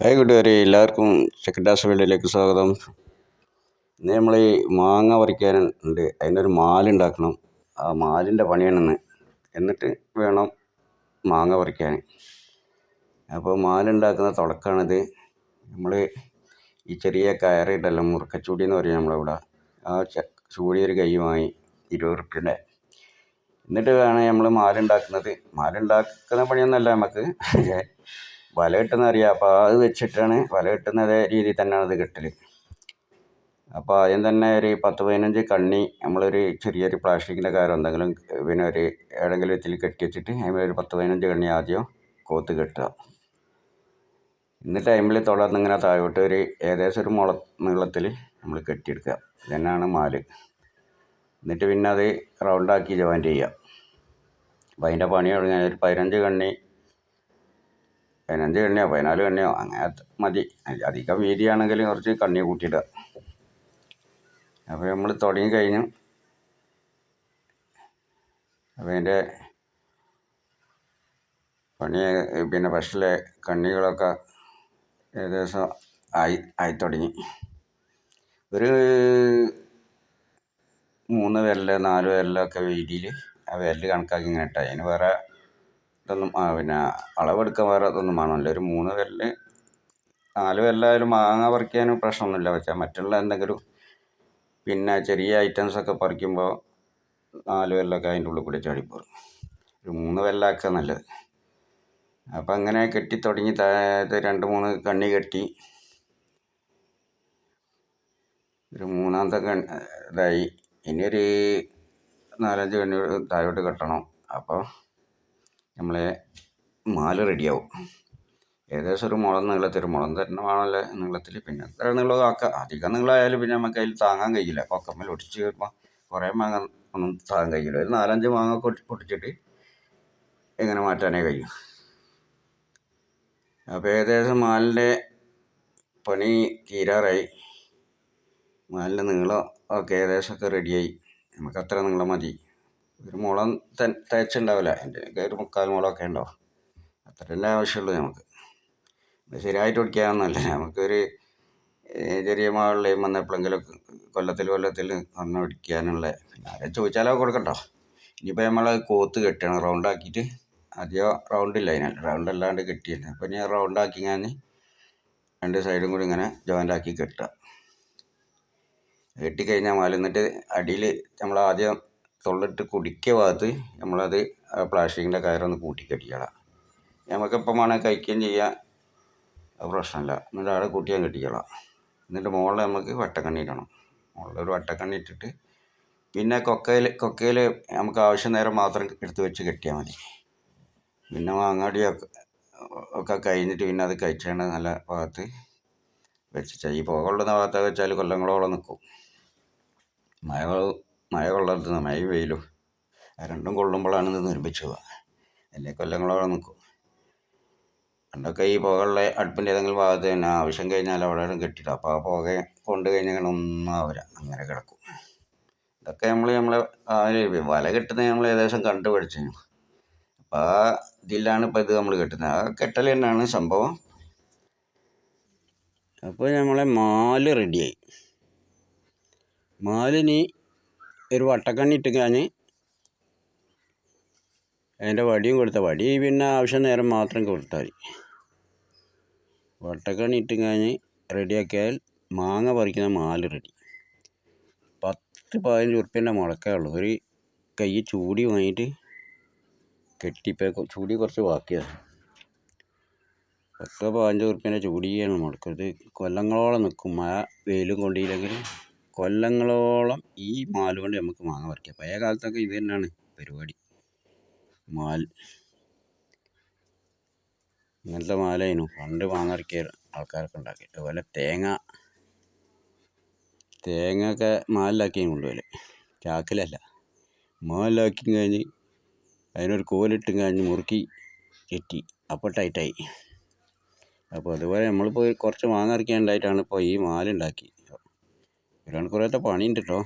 Hi കൂട്ടുകാരെ എല്ലാവർക്കും സെക്കൻഡാസ് വേൾഡിലേക്ക് സ്വാഗതം. ഇന്ന് നമ്മൾ ഈ മാങ്ങ പറിക്കാനുണ്ട്. അതിനൊരു മാലുണ്ടാക്കണം. ആ മാലിന്റെ പണിയാണെന്ന്. എന്നിട്ട് വേണം മാങ്ങ പറിക്കാൻ അപ്പോൾ മാലുണ്ടാക്കുന്ന തുടക്കമാണിത് നമ്മൾ ഈ ചെറിയ കയറിയിട്ടല്ല മുറുക്കച്ചൂടി എന്ന് പറയും നമ്മളിവിടെ. ആ ച ചൂടി ഒരു കൈ വാങ്ങി ഇരുപത് റുപ്യയുടെ എന്നിട്ട് വേണം നമ്മൾ മാലുണ്ടാക്കുന്നത്. മാലുണ്ടാക്കുന്ന പണിയൊന്നുമല്ല നമുക്ക് വല കിട്ടുന്ന അറിയാം. അപ്പോൾ അത് വെച്ചിട്ടാണ് വല കിട്ടുന്ന അതേ രീതിയിൽ തന്നെയാണ് അത് കെട്ടൽ അപ്പോൾ ആദ്യം തന്നെ ഒരു പത്ത് പതിനഞ്ച് കണ്ണി നമ്മളൊരു ചെറിയൊരു പ്ലാസ്റ്റിക്കിന്റെ കാര്യം എന്തെങ്കിലും പിന്നെ ഒരു ഏതെങ്കിലും വിധത്തിൽ കെട്ടി വെച്ചിട്ട് അതിൽ ഒരു പത്ത് പതിനഞ്ച് കണ്ണി ആദ്യം കോത്ത് കെട്ടുക. എന്നിട്ട് ടൈമിൽ തുടർന്ന് ഇങ്ങനെ താഴോട്ട് ഒരു ഏകദേശം ഒരു മുള നീളത്തിൽ നമ്മൾ കെട്ടിയെടുക്കുക. ഇതന്നെയാണ് മാൽ. എന്നിട്ട് പിന്നെ അത് റൗണ്ടാക്കി ജോയിന്റ് ചെയ്യുക. അപ്പോൾ അതിന്റെ പണി തുടങ്ങിയാൽ ഒരു പതിനഞ്ച് കണ്ണി പതിനഞ്ച് കണ്ണിയോ പതിനാല് കണ്ണിയോ അങ്ങനെ മതി. അധികം വീതിയാണെങ്കിൽ കുറച്ച് കണ്ണി കൂട്ടിയിടുക. അപ്പോൾ നമ്മൾ തുടങ്ങി കഴിഞ്ഞു. അപ്പോൾ അതിന്റെ പണി പിന്നെ ഫസ്റ്റിലെ കണ്ണികളൊക്കെ ഏകദേശം ആയി ആയി തുടങ്ങി. ഒരു മൂന്ന് വിരൽ നാല് വിരലൊക്കെ വീതിയിൽ ആ വിരൽ കണക്കാക്കി ഇങ്ങനെ ഇട്ടാൽ അതിന് വേറെ ഇതൊന്നും പിന്നെ അളവെടുക്കാൻ വേറെ ഇതൊന്നും വേണമല്ലോ. ഒരു മൂന്ന് വിരൽ നാല് വിരലായാലും മാങ്ങ പറിക്കാനും പ്രശ്നമൊന്നുമില്ല. പക്ഷേ മറ്റുള്ള എന്തെങ്കിലും പിന്നെ ചെറിയ ഐറ്റംസ് ഒക്കെ പറിക്കുമ്പോൾ നാല് വിരലൊക്കെ അതിന്റെ ഉള്ളിൽ കൂടി ചാടിപ്പോറും ഒരു മൂന്ന് വിരലാക്കുക നല്ലത്. അപ്പം അങ്ങനെ കെട്ടി തുടങ്ങി താഴത്ത് രണ്ട് മൂന്ന് കണ്ണി കെട്ടി ഒരു മൂന്നാമത്തെ കണ്ണി ഇതായി. ഇനി ഒരു നാലഞ്ച് കണ്ണി താഴോട്ട് കെട്ടണം. അപ്പോൾ നമ്മളെ മാല റെഡിയാവും. ഏകദേശം ഒരു മുളം നീളത്തിൽ മുളം തന്നെ വേണമല്ലോ നീളത്തിൽ. പിന്നെ എത്ര നീളം ആക്കുക അധികം നീളമായാലും പിന്നെ നമുക്ക് അതിൽ താങ്ങാൻ കഴിയില്ല. കൊക്കമ്മൽ ഒടിച്ച് വരുമ്പോൾ കുറേ മാങ്ങ ഒന്നും താങ്ങാൻ കഴിയില്ല. ഒരു നാലഞ്ച് മാങ്ങ പൊട്ടിച്ചിട്ട് എങ്ങനെ മാറ്റാനേ കഴിയും. അപ്പോൾ ഏകദേശം മാലിന്റെ പണി തീരാറായി. മാലിന്റെ നീളം ഒക്കെ ഏകദേശമൊക്കെ റെഡിയായി. നമുക്ക് അത്ര നീളം മതി. ഒരു മുളം തേച്ചുണ്ടാവില്ല എന്റെ ഒരു മുക്കാൽ മുളമൊക്കെ ഉണ്ടാവും. അത്രയല്ലേ ആവശ്യമുള്ളൂ നമുക്ക്. ശരിയായിട്ട് ഒടിക്കാനൊന്നുമല്ല നമുക്കൊരു ചെറിയ മാളിലെയും വന്ന എപ്പോഴെങ്കിലും കൊല്ലത്തിൽ കൊല്ലത്തിൽ ഒന്ന് ഒടിക്കാനുള്ള പിന്നെ ആരെ ചോദിച്ചാലോ കൊടുക്കട്ടോ. ഇനിയിപ്പോൾ നമ്മൾ കോത്ത് കെട്ടണം റൗണ്ടാക്കിയിട്ട് ആദ്യം റൗണ്ടില്ല അതിനാൽ റൗണ്ട് അല്ലാണ്ട് കെട്ടിയില്ല. അപ്പോൾ റൗണ്ട് റൗണ്ടാക്കി ഞാൻ രണ്ട് സൈഡും കൂടി ഇങ്ങനെ ജോയിന്റ് ആക്കി കെട്ടുക കെട്ടിക്കഴിഞ്ഞാൽ മാല. എന്നിട്ട് അടിയിൽ നമ്മൾ ആദ്യം തൊള്ളിട്ട് കുടിക്കുക ഭാഗത്ത് നമ്മളത് പ്ലാസ്റ്റിക്കിന്റെ കയറൊന്ന് കൂട്ടിക്കെട്ടിക്കളാം നമുക്കെപ്പം വേണമെങ്കിൽ കഴിക്കുകയും ചെയ്യാം. അത് പ്രശ്നമില്ല എന്നിട്ട് അവിടെ കൂട്ടിയാൽ കെട്ടിക്കണം എന്നിട്ട് മുകളിൽ നമുക്ക് വട്ടക്കണ്ണി ഇടണം. മുകളിൽ ഒരു വട്ടക്കണ്ണി ഇട്ടിട്ട് പിന്നെ കൊക്കയിൽ കൊക്കയിൽ നമുക്ക് ആവശ്യം നേരം മാത്രം എടുത്ത് വെച്ച് കെട്ടിയാൽ മതി. പിന്നെ മാങ്ങാടിയൊക്കെ ഒക്കെ കഴിഞ്ഞിട്ട് പിന്നെ അത് കഴിച്ചാണ് നല്ല ഭാഗത്ത് വെച്ച് ഈ പുക കൊള്ളുന്ന ഭാഗത്തൊക്കെ വെച്ചാൽ കൊല്ലങ്ങളോളം നിൽക്കും മഴ മഴ കൊള്ളരുത് മഴ വെയിലും രണ്ടും കൊള്ളുമ്പോഴാണ് ഇത് നിർമ്മിച്ചു പോവുക. അല്ലെ കൊല്ലങ്ങളോളം നിൽക്കും. പണ്ടൊക്കെ ഈ പുകയുള്ള അടുപ്പിന്റെ ഏതെങ്കിലും ഭാഗത്ത് തന്നെ ആവശ്യം കഴിഞ്ഞാൽ അവിടെ കെട്ടിയിട്ട് അപ്പോൾ ആ പുക കൊണ്ട് കഴിഞ്ഞാൽ ഒന്നും ആവില്ല. അങ്ങനെ കിടക്കും. ഇതൊക്കെ നമ്മൾ നമ്മളെ വല കെട്ടുന്നത് നമ്മൾ ഏകദേശം കണ്ടു പഠിച്ചു. അപ്പോൾ ആ ഇതിലാണ് ഇപ്പോൾ ഇത് നമ്മൾ കെട്ടുന്നത്. ആ കെട്ടൽ തന്നെയാണ് സംഭവം. അപ്പോൾ നമ്മളെ മാൽ റെഡിയായി. മാലിനി ഒരു വട്ടക്കണ്ണി ഇട്ട് കഴിഞ്ഞ് അതിന്റെ വടിയും കൊടുത്ത. വടി പിന്നെ ആവശ്യം നേരം മാത്രം കൊടുത്താൽ മതി. വട്ടക്കണ്ണി ഇട്ട് കഴിഞ്ഞ് റെഡിയാക്കിയാൽ മാങ്ങ പറിക്കുന്ന മാൽ റെഡി. പത്ത് പതിനഞ്ച് ഉറുപ്പ്യന്റെ മുളക്കേ ഉള്ളൂ. ഒരു കൈ ചൂടി വാങ്ങിയിട്ട് കെട്ടിപ്പോൾ ചൂടി കുറച്ച് ബാക്കിയാണ് പത്ത് പതിനഞ്ച് ഉറുപ്പ്യന്റെ ചൂടിയാണ് മുളക്കത് കൊല്ലങ്ങളോളം നിൽക്കും. മഴ വെയിലും കൊണ്ടില്ലെങ്കിൽ കൊല്ലങ്ങളോളം ഈ മാൽ കൊണ്ട് നമുക്ക് മാങ്ങ പറിക്കാം. പഴയ കാലത്തൊക്കെ ഇത് തന്നെയാണ് പരിപാടി. മാൽ ഇങ്ങനത്തെ മാലായിരുന്നു. പണ്ട് മാങ്ങ പറിക്കിയ ആൾക്കാരൊക്കെ ഉണ്ടാക്കി. അതുപോലെ തേങ്ങ. തേങ്ങ ഒക്കെ മാലിലാക്കി കൊണ്ടുപോലെ ചാക്കിലല്ല. മാലിലാക്കി കഴിഞ്ഞ് അതിനൊരു കോലിട്ടും കഴിഞ്ഞ് മുറുക്കി കെറ്റി അപ്പോൾ ടൈറ്റായി അപ്പോൾ അതുപോലെ നമ്മളിപ്പോൾ കുറച്ച് മാങ്ങ ഇറക്കിയുണ്ടായിട്ടാണ് ഇപ്പോൾ ഈ മാലുണ്ടാക്കി ഒരു കുറേത്തെ പണിയുണ്ട് കേട്ടോ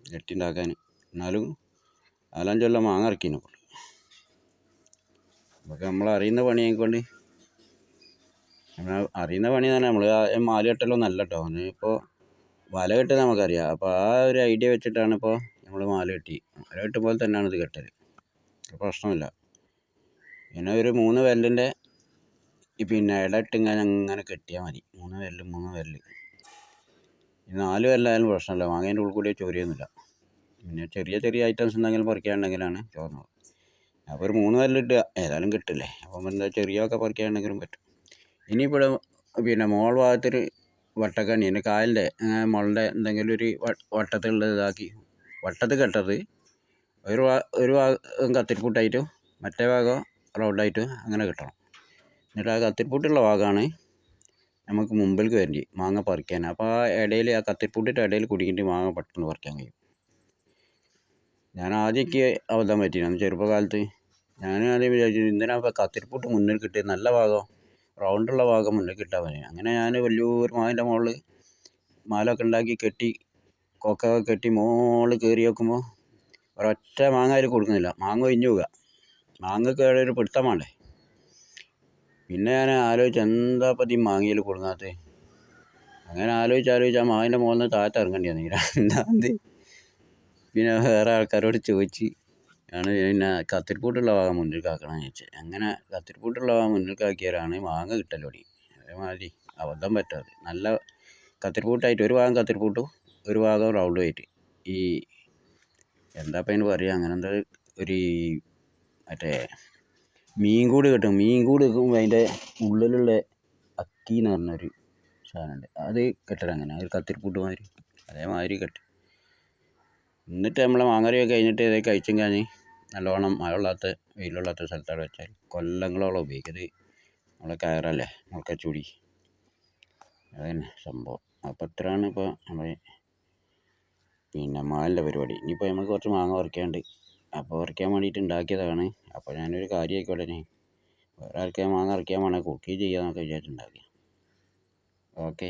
കെട്ടി ഉണ്ടാക്കാൻ എന്നാലും നാലഞ്ചൊല്ലം മാങ്ങ ഇറക്കിനെ നമുക്ക് നമ്മൾ അറിയുന്ന പണിയായിക്കൊണ്ട് നമ്മൾ അറിയുന്ന പണി തന്നെ നമ്മൾ മാല കെട്ടലൊന്നും അല്ല കേട്ടോ ഇപ്പോൾ വല കെട്ടുന്നത് നമുക്കറിയാം. അപ്പോൾ ആ ഒരു ഐഡിയ വെച്ചിട്ടാണ് ഇപ്പോൾ നമ്മൾ മാല കെട്ടി. മാല കെട്ടുമ്പോൾ തന്നെയാണ് ഇത് കെട്ടൽ പ്രശ്നമില്ല പിന്നെ ഒരു മൂന്ന് വെല്ലിന്റെ പിന്നെ ഇട ഇട്ടിങ്ങനെ അങ്ങനെ കെട്ടിയാൽ മതി. മൂന്ന് വെല്ല് മൂന്ന് വെല്ല്. നാല് വെല്ലായാലും പ്രശ്നമില്ല. മാങ്ങേന്റെ ഉള്ളിൽ കൂടി പിന്നെ ചെറിയ ചെറിയ ഐറ്റംസ് എന്തെങ്കിലും പറിക്കാനുണ്ടെങ്കിലാണ് ചോർന്നത് അപ്പോൾ ഒരു മൂന്ന് വെല്ലിട്ട് ഏതായാലും കിട്ടില്ലേ. അപ്പം എന്താ ചെറിയൊക്കെ പറിക്കാനുണ്ടെങ്കിലും പറ്റും. ഇനിയിപ്പോൾ പിന്നെ മോൾ ഭാഗത്തൊരു വട്ടക്കണ്ണി എന്റെ കാലിന്റെ മുളന്റെ എന്തെങ്കിലും ഒരു വട്ടത്തിലുള്ള ഇതാക്കി. വട്ടത്ത് കെട്ടത് ഒരു ഒരു ഭാഗം കത്തിരിപ്പൂട്ടായിട്ടും മറ്റേ ഭാഗം റൗണ്ടായിട്ടും അങ്ങനെ കിട്ടണം. എന്നിട്ട് ആ കത്തിരിപ്പൂട്ടുള്ള ഭാഗമാണ് നമുക്ക് മുമ്പിലേക്ക് വരേണ്ടി മാങ്ങ പറിക്കാൻ. അപ്പോൾ ആ ഇടയിൽ ആ കത്തിരിപ്പൂട്ടിന്റെ ഇടയിൽ കുടുങ്ങിയിട്ട് മാങ്ങ പെട്ടെന്ന് പറിക്കാൻ കഴിയും. ഞാൻ ആദ്യമൊക്കെ അബദ്ധം പറ്റിയിരുന്നു. ചെറുപ്പകാലത്ത് ഞാൻ ആദ്യം വിചാരിച്ചു ഇന്നലെ അപ്പോൾ കത്തിരിപ്പൂട്ട് മുന്നിൽ കിട്ടിയത് നല്ല ഭാഗം റൗണ്ടുള്ള ഭാഗം മുന്നിൽ കിട്ടാൻ മതി അങ്ങനെ ഞാൻ വലിയൊരു മാവിന്റെ മുകളിൽ മാലൊക്കെ ഉണ്ടാക്കി കെട്ടി കൊക്ക കെട്ടി മോൾ കയറി നോക്കുമ്പോൾ ഒരൊറ്റ മാങ്ങ അതിൽ കൊടുക്കുന്നില്ല. മാങ്ങ ഒഴിഞ്ഞു പോവുക. മാങ്ങ ഒരു പിടുത്തം വേണ്ടേ? പിന്നെ ഞാൻ ആലോചിച്ചു എന്താ ഇപ്പം ഈ മാങ്ങയിൽ കുടുങ്ങാത്തത് അങ്ങനെ ആലോചിച്ച് ആലോചിച്ച് ആ മാവിന്റെ മുകളിൽ നിന്ന് താഴത്ത് ഇറങ്ങേണ്ടി വന്നു. രണ്ടാമത് പിന്നെ വേറെ ആൾക്കാരോട് ചോദിച്ച് ആണ് പിന്നെ കത്തിരിപ്പൂട്ടുള്ള ഭാഗം മുന്നിൽ കാക്കണമെന്ന് ചോദിച്ചത് അങ്ങനെ കത്തിരിപ്പൂട്ടുള്ള ഭാഗം മുന്നിൽ കാക്കിയാലാണ് മാങ്ങ കിട്ടൽ തുടങ്ങി. അതേമാതിരി അബദ്ധം പറ്റാതെ. നല്ല കത്തിരിപ്പൂട്ടായിട്ട് ഒരു ഭാഗം കത്തിരിപ്പൂട്ടും ഒരു ഭാഗം റൗണ്ടും ആയിട്ട് ഈ എന്താ ഇപ്പം അതിന് പറയുക അങ്ങനെ എന്താ ഒരു മറ്റേ മീൻ കൂട് കിട്ടും. മീൻ കൂട് കിട്ടുമ്പോൾ അതിന്റെ ഉള്ളിലുള്ള അക്കി എന്ന് പറഞ്ഞൊരു സാധനമുണ്ട്. അത് കെട്ടണം അങ്ങനെ. ഒരു കത്തിരിപ്പൂട്ട് മാതിരി. അതേമാതിരി കെട്ടും. എന്നിട്ട് നമ്മളെ മാങ്ങറിയൊക്കെ കഴിഞ്ഞിട്ട് ഇതൊക്കെ കഴിച്ചും കഴിഞ്ഞ് നല്ലോണം മഴയില്ലാത്ത വെയിലില്ലാത്ത സ്ഥലത്തവിടെ വെച്ചാൽ കൊല്ലങ്ങളോളം ഉപയോഗിക്കും ഇത് നമ്മളെ കയറല്ലേ? മുളക്കച്ചുടി തന്നെ സംഭവം. അപ്പോൾ ഇത്രയാണ് ഇപ്പോൾ നമ്മൾ പിന്നെ മാലിന്റെ പരിപാടി. ഇനിയിപ്പോൾ നമുക്ക് കുറച്ച് മാങ്ങ പറിക്കാനുണ്ട്. അപ്പോൾ പറിക്കാൻ വേണ്ടിയിട്ട് ഉണ്ടാക്കിയതാണ്. അപ്പോൾ ഞാനൊരു കാര്യം ആയിക്കോട്ടെ ഇനി. വേറെ ആർക്കെങ്കിലും മാങ്ങ പറിക്കാൻ വേണേൽ കുക്ക് ചെയ്യാമെന്നൊക്കെ വിചാരിച്ചിട്ടുണ്ടാക്കി. ഓക്കെ.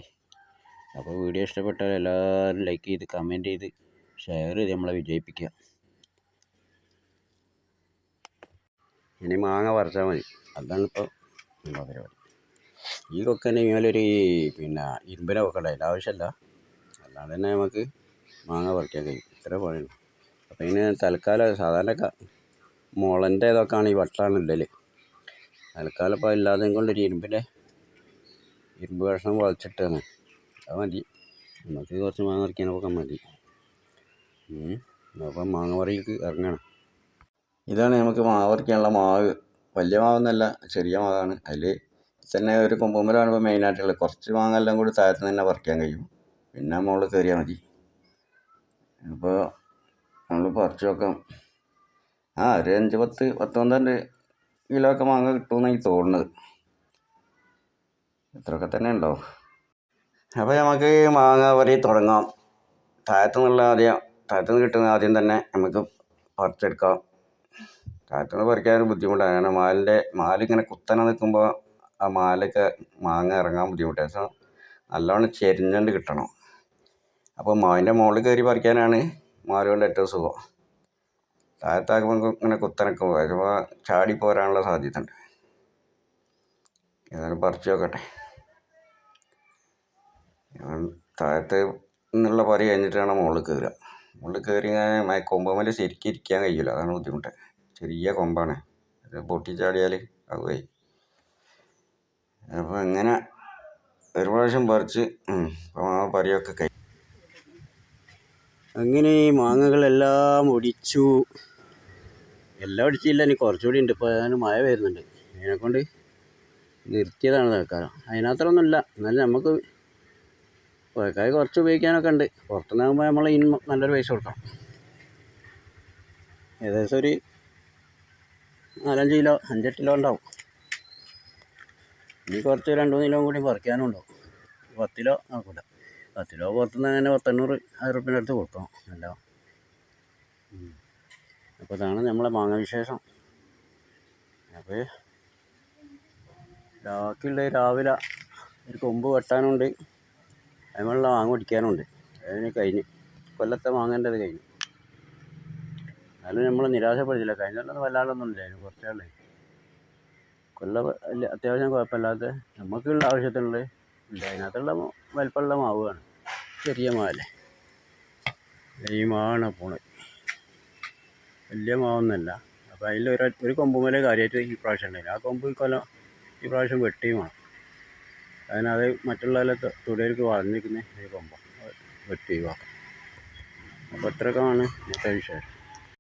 അപ്പോൾ വീഡിയോ ഇഷ്ടപ്പെട്ടാൽ എല്ലാവരും ലൈക്ക് ചെയ്ത് കമന്റ് ചെയ്ത് ഷെയർ ചെയ്ത് നമ്മളെ വിജയിപ്പിക്കുക. ഇനി മാങ്ങ പറിച്ചാൽ മതി. അതാണ് ഇപ്പോൾ പരിപാടി. ഈ കൊക്കന്റെ മേലൊരു പിന്നെ ഇരുമ്പിനെ കൊക്കണ്ട അതിന്റെ ആവശ്യമില്ല. അല്ലാതെ തന്നെ നമുക്ക് മാങ്ങ പറിക്കാൻ കഴിയും. ഇത്ര പണിയുള്ളൂ ഇതിന് തൽക്കാലം സാധാരണ മുളന്റെ ഇതൊക്കെയാണ് ഈ വട്ടാണ് ഇടൽ തൽക്കാലം ഇപ്പോൾ ഇല്ലാതെ കൊണ്ടൊരു ഇരുമ്പിന്റെ ഇരുമ്പ് കഷ്ണം വളച്ചിട്ടാണ്. അത് മതി. നമുക്ക് കുറച്ച് മാങ്ങ പറിക്കാനൊക്കെ മതി. അപ്പം മാങ്ങ പറിക്ക് ഇറങ്ങണം. ഇതാണ് നമുക്ക് മാവ് പറിക്കാനുള്ള മാവ്. വലിയ മാവെന്നല്ല ചെറിയ മാവാണ്. അതിൽ തന്നെ ഒരു കൊമ്പുമലാണ് ഇപ്പോൾ മെയിനായിട്ടുള്ളത് കുറച്ച് മാങ്ങ എല്ലാം കൂടി താഴത്ത് തന്നെ പറിക്കാൻ കഴിയും. പിന്നെ മുകളിൽ കയറിയാൽ മതി. അപ്പോൾ പറിച്ച് നോക്കാം ആ ഒരു അഞ്ച് പത്ത് പത്ത് പന്ത്രണ്ട് കിലോ ഒക്കെ മാങ്ങ കിട്ടുമെന്ന് എനിക്ക് തോന്നുന്നത്. ഇത്രയൊക്കെ തന്നെ ഉണ്ടോ? അപ്പോൾ നമുക്ക് മാങ്ങ വരി തുടങ്ങാം. താഴത്തു നിന്നുള്ള ആദ്യം താഴത്തു നിന്ന് കിട്ടുന്ന ആദ്യം തന്നെ നമുക്ക് പറിച്ചെടുക്കാം. താഴത്തു നിന്ന് പറിക്കാൻ ബുദ്ധിമുട്ടാണ്. കാരണം മാലിന്റെ മാലിങ്ങനെ കുത്തനെ നിൽക്കുമ്പോൾ ആ മാലൊക്കെ മാങ്ങ ഇറങ്ങാൻ ബുദ്ധിമുട്ടാണ് സോ നല്ലോണം ചെരിഞ്ഞുകൊണ്ട് കിട്ടണം. അപ്പോൾ മാവിന്റെ മുകളിൽ കയറി പറിക്കാനാണ് മാല കൊണ്ട് ഏറ്റവും സുഖം. താഴത്താക്കുമ്പോൾ ഇങ്ങനെ കുത്തനൊക്കെ. വരുമ്പോൾ ചാടി പോരാനുള്ള സാധ്യത ഉണ്ട് ഏതായാലും പറിച്ചു നോക്കട്ടെ. ഞാൻ താഴത്ത് നിന്നുള്ള പറി കഴിഞ്ഞിട്ട് വേണം മുകളിൽ കയറുക മുകളിൽ കയറി ഇങ്ങനെ കൊമ്പുമേൽ ശരിക്കും ഇരിക്കാൻ കഴിയില്ല അതാണ് ബുദ്ധിമുട്ട്. ചെറിയ കൊമ്പാണ്. അത് പൊട്ടിച്ചാടിയാൽ അത് പോയി. അപ്പോൾ അങ്ങനെ ഒരു പ്രാവശ്യം പറിച്ച് ആ പറിയൊക്കെ കഴി അങ്ങനെ ഈ മാങ്ങകളെല്ലാം ഒടിച്ചു. എല്ലാം ഒടിച്ചില്ല ഇനി കുറച്ചുകൂടി ഉണ്ട്. ഇപ്പോൾ അതിന് മഴ വരുന്നുണ്ട്. അതിനെക്കൊണ്ട് നിർത്തിയതാണ് തൽക്കാലം. അതിനകത്തൊന്നുമില്ല. എന്നാലും നമുക്ക് പുഴക്കായി കുറച്ച് ഉപയോഗിക്കാനൊക്കെ ഉണ്ട്. പുറത്തുനിന്നാകുമ്പോൾ നമ്മൾ ഇനി നല്ലൊരു പൈസ കൊടുക്കണം. ഏകദേശം ഒരു നാലഞ്ച് കിലോ അഞ്ചെട്ട് കിലോ ഉണ്ടാവും. ഇനി കുറച്ച് രണ്ട് മൂന്ന് കിലോ കൂടി പറിക്കാനും ഉണ്ടാവും പത്ത് കിലോ ആക്കൂല. പത്ത് കിലോ പുറത്തുനിന്ന് അങ്ങനെ പത്തെണ്ണൂറ് ആയിരം റുപ്യേന്റെ അടുത്ത് കൊടുക്കണം അല്ല അപ്പോൾ ഇതാണ് നമ്മളെ മാങ്ങ വിശേഷം. അപ്പോൾ ബാക്കിയുള്ള രാവിലെ ഒരു കൊമ്പ് വെട്ടാനുണ്ട്. അതിനുള്ള മാങ്ങ പിടിക്കാനുണ്ട്. അതിന് കഴിഞ്ഞ് കൊല്ലത്തെ മാങ്ങേണ്ടത് കഴിഞ്ഞു. എന്നാലും നമ്മൾ നിരാശപ്പെടില്ല കഴിഞ്ഞ കൊല്ലം വല്ലാണ്ടൊന്നും ഇല്ല അതിന് കുറച്ചാളേ കൊല്ല അത്യാവശ്യം കുഴപ്പമില്ലാത്ത നമുക്കുള്ള ആവശ്യത്തിനുള്ള അതിനകത്തുള്ള വലിപ്പമുള്ള മാവാണ് ചെറിയ മാവല്ലേ? ലൈമാണ് പോണത്. വലിയ മാവൊന്നുമല്ല. അപ്പോൾ അതിൽ ഒരു ഒരു കൊമ്പ് മേലെ കാര്യമായിട്ട് ഈ പ്രാവശ്യം ഉണ്ടായില്ല. ആ കൊമ്പ് ഈ കൊല്ലം ഈ പ്രാവശ്യം വെട്ടിയും വേണം. അതിനത് മറ്റുള്ള തുടർക്ക് വളർന്നിരിക്കുന്ന ഈ കൊമ്പ്. വെട്ടി ഒഴിവാക്കാം. അപ്പോൾ ഇത്രയൊക്കെയാണ് ഇന്നത്തെ വിശേഷം.